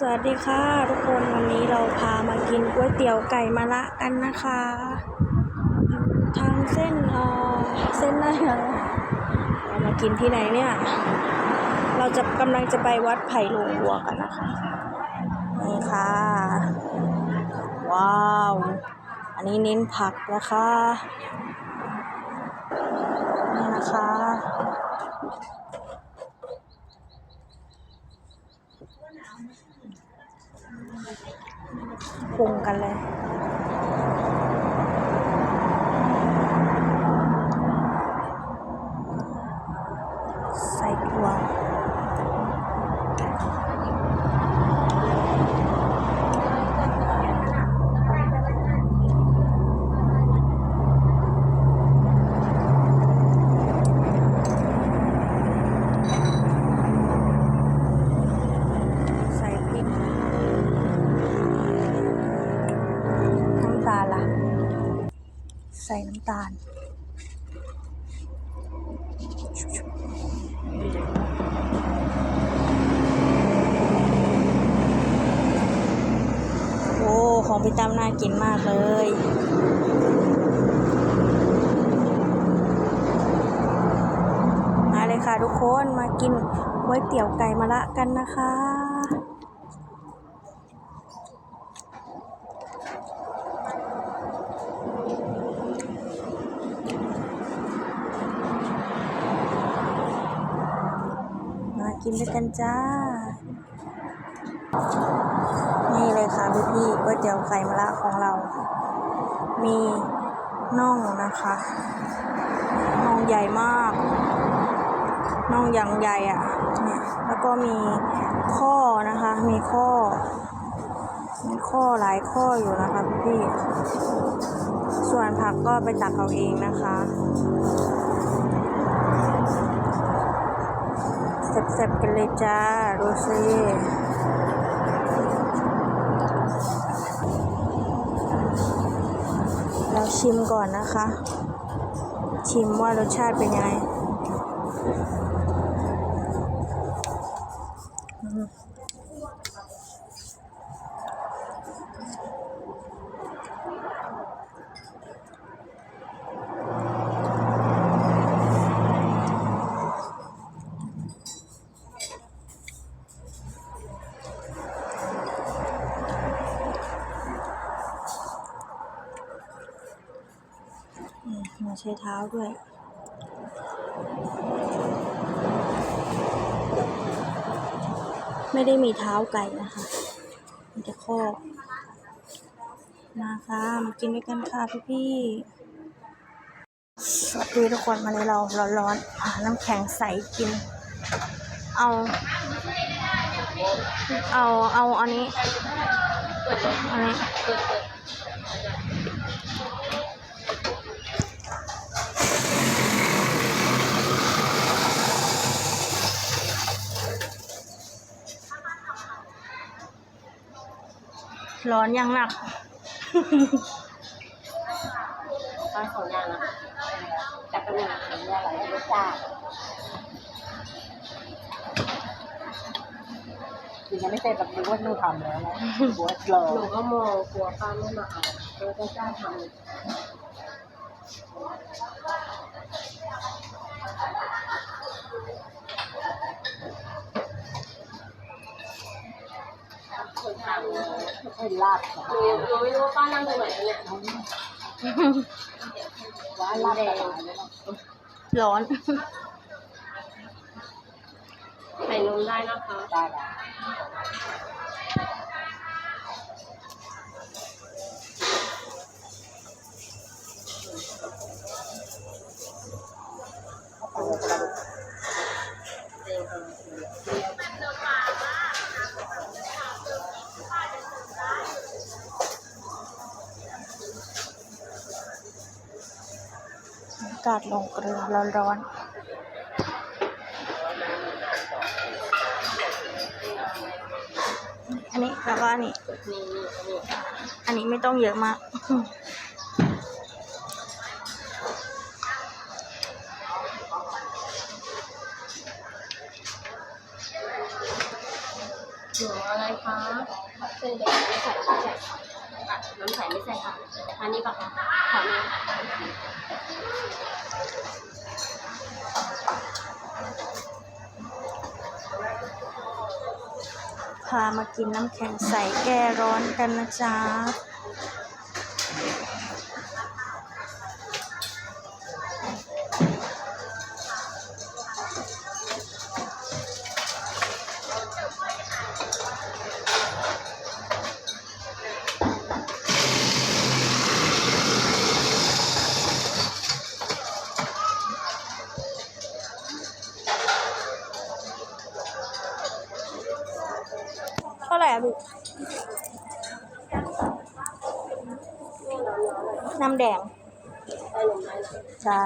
สวัสดีค่ะทุกคนวันนี้เราพามากินก๋วยเตี๋ยวไก่มะละกันนะคะ ทางเส้นเอ่อเส้นอะไรนเรามากินที่ไหนเนี่ย เราจะกำลังจะไปวัดไผ่หลวงบัวกันนะคะนี่ค่ะ ว้าว อันนี้เน้นผักนะคะนี่นะคะ ปรุงกันเลยำตาล โอ้ ของพี่ตั้มน่ากินมากเลยมาเลยค่ะทุกคนมากินก๋วยเตี๋ยวไก่มะละกันนะคะ มา กินด้วยกันจ้า นี่เลยค่ะพี่พี่ก๋วยเตี๋ยวไก่มะระของเรา มีน่องนะคะน่องใหญ่มากน่องอย่างใหญ่อะ่ะเนี่ยแล้วก็มีข้อนะคะ มีข้อ มีข้อหลายข้ออยู่นะคะพี่พี่ส่วนผักก็ไปตักเอาเองนะคะ แซ่บๆกันเลยจ้า ดูสิเราชิมก่อนนะคะ ชิมว่ารสชาติเป็นยังไง ใช้เท้าด้วยไม่ได้มีเท้าไก่นะคะ มีแต่ข้อ มาค่ะ มากินด้วยกันค่ะพี่พี่ๆสวัสดีทุกคนวันนี้เราร้อนๆหาน้ำแข็งใสกิน เอา เอา เอา อันนี้ อันนี้ ร้อนยังหนักตอนของนางอะจับกระดูกของยาไหลรสชาติคือยังไม่เสร็จแบบรู้ว่าหนูทำแล้วนะหัวหลอหนูก็มองกลัวป้าไม่มาเอาเออจะกล้าทำ ให้ลาดหนูหนูไม่รู้ว่าป้านั่งตรงไหนเนี่ยว่าลาดแดงเลยร้อนใส่นมได้นะคะได้ละเอาไป เลยอากาศลงเกลือร้อนๆ อันนี้แล้วก็อันนี้ อันนี้ไม่ต้องเยอะมากหนูอะไรคะเส้นเล็กไม่ใส่ไม่ใส่ค่ะน้ำใสไม่ใส่ค่ะ อันนี้ปะคะขอนะพามากินน้ำแข็งใสแก้ร้อนกันนะจ๊ะ เท่า